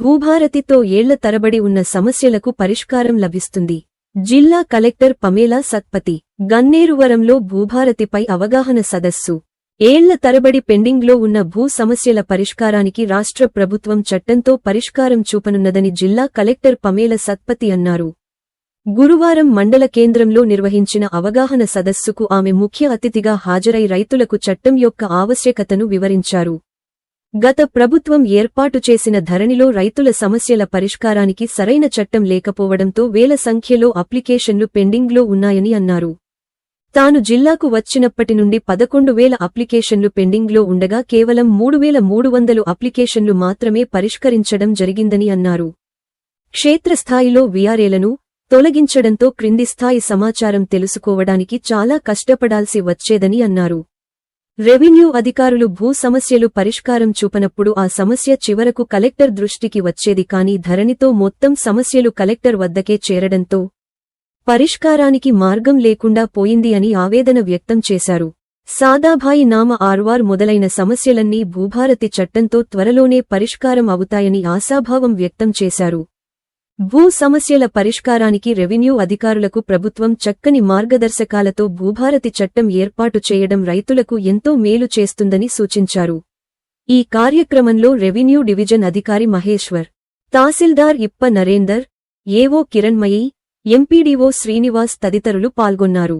భూభారతితో ఏళ్ళ తరబడి ఉన్న సమస్యలకు పరిష్కారం లభిస్తుంది. జిల్లా కలెక్టర్ పమేలా సత్పతి గన్నేరువరంలో భూభారతిపై అవగాహన సదస్సు. ఏళ్ళ తరబడి పెండింగ్లో ఉన్న భూ సమస్యల పరిష్కారానికి రాష్ట్ర ప్రభుత్వం చట్టంతో పరిష్కారం చూపనున్నదని జిల్లా కలెక్టర్ పమేల సత్పతి అన్నారు. గురువారం మండల కేంద్రంలో నిర్వహించిన అవగాహన సదస్సుకు ఆమె ముఖ్య అతిథిగా హాజరై రైతులకు చట్టం యొక్క ఆవశ్యకతను వివరించారు. గత ప్రభుత్వం ఏర్పాటు చేసిన ధరణిలో రైతుల సమస్యల పరిష్కారానికి సరైన చట్టం లేకపోవడంతో వేల సంఖ్యలో అప్లికేషన్లు పెండింగ్లో ఉన్నాయని అన్నారు. తాను జిల్లాకు వచ్చినప్పటి నుండి పదకొండు వేల అప్లికేషన్లు పెండింగ్లో ఉండగా కేవలం మూడు వేల మూడు వందలు అప్లికేషన్లు మాత్రమే పరిష్కరించడం జరిగిందని అన్నారు. క్షేత్రస్థాయిలో విఆర్ఏలను తొలగించడంతో క్రింది స్థాయి సమాచారం తెలుసుకోవడానికి చాలా కష్టపడాల్సి వచ్చేదని అన్నారు. రెవెన్యూ అధికారులు భూ సమస్యలు పరిష్కారం చూపనప్పుడు ఆ సమస్య చివరకు కలెక్టర్ దృష్టికి వచ్చేది కాని ధరణితో మొత్తం సమస్యలు కలెక్టర్ వద్దకే చేరడంతో పరిష్కారానికి మార్గం లేకుండా పోయింది అని ఆవేదన వ్యక్తం చేశారు. సాదాభాయి నామ ఆర్వార్ మొదలైన సమస్యలన్నీ భూభారతి చట్టంతో త్వరలోనే పరిష్కారం అవుతాయని ఆశాభావం వ్యక్తం చేశారు. భూ సమస్యల పరిష్కారానికి రెవెన్యూ అధికారులకు ప్రభుత్వం చక్కని మార్గదర్శకాలతో భూభారతి చట్టం ఏర్పాటు చేయడం రైతులకు ఎంతో మేలు చేస్తుందని సూచించారు. ఈ కార్యక్రమంలో రెవెన్యూ డివిజన్ అధికారి మహేశ్వర్ తహసీల్దార్ ఇప్ప నరేందర్ ఏవో కిరణ్మయి ఎంపీడీఓ శ్రీనివాస్ తదితరులు పాల్గొన్నారు.